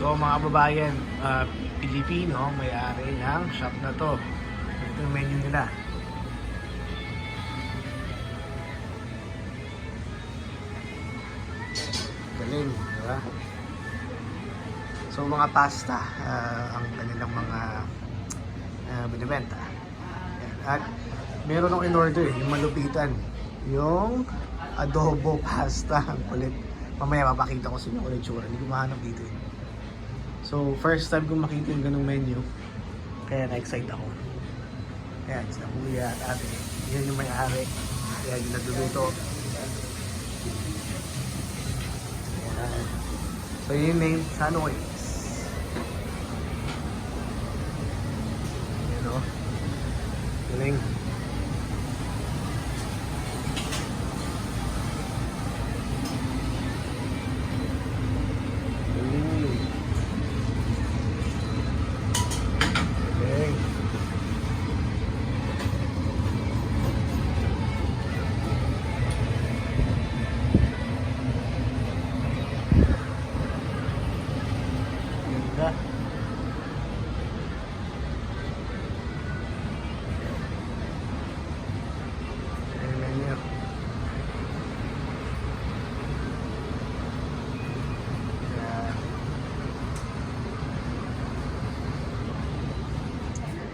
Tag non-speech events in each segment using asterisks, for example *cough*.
So mga kababayan, uh, Pilipino, may-ari ng shop na to. Ito yung menu nila. Galing, di? So mga pasta, ah, ang kanilang mga uh, binibenta. At meron akong in-order, eh, yung malupitan. Yung adobo *laughs* pasta. Ang kulit. Mamaya papakita ko sa inyo kung yung tsura. Hindi ko mahanap dito eh. So, first time ko makita yung ganung menu. Kaya na-excite ako. Ayan, sa kuya at ate. Yan yung may-ari. Ayan yung nagluluto. So, yun yung name, Sanoy. Ayan o. Galing. Galing.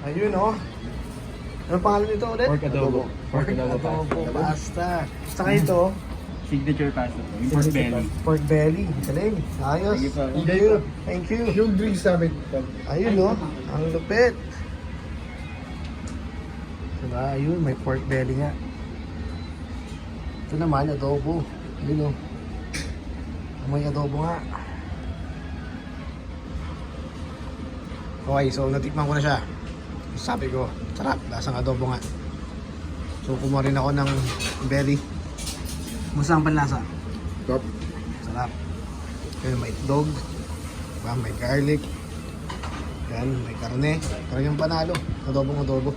Ayun oh. Ano pangalan nito ulit? Pork adobo. Pork adobo adobo pasta. Saka ito, Signature pasta po. Yung pork belly. pork belly. Galing. Ayos. Thank you. Thank you. Yung drinks namin. Ayun no, ang lupit. Diba, ayun, may pork belly nga. Ito naman, adobo. Ayun no. May adobo nga. Okay, so natikman ko na siya. Sabi ko, sarap, lasang adobo nga. So kumuha rin ako ng belly. Musta ang panlasa? Top. Sarap. Kaya may itlog, diba? may garlic, yan, may karne. Talagang panalo. Adobong adobo.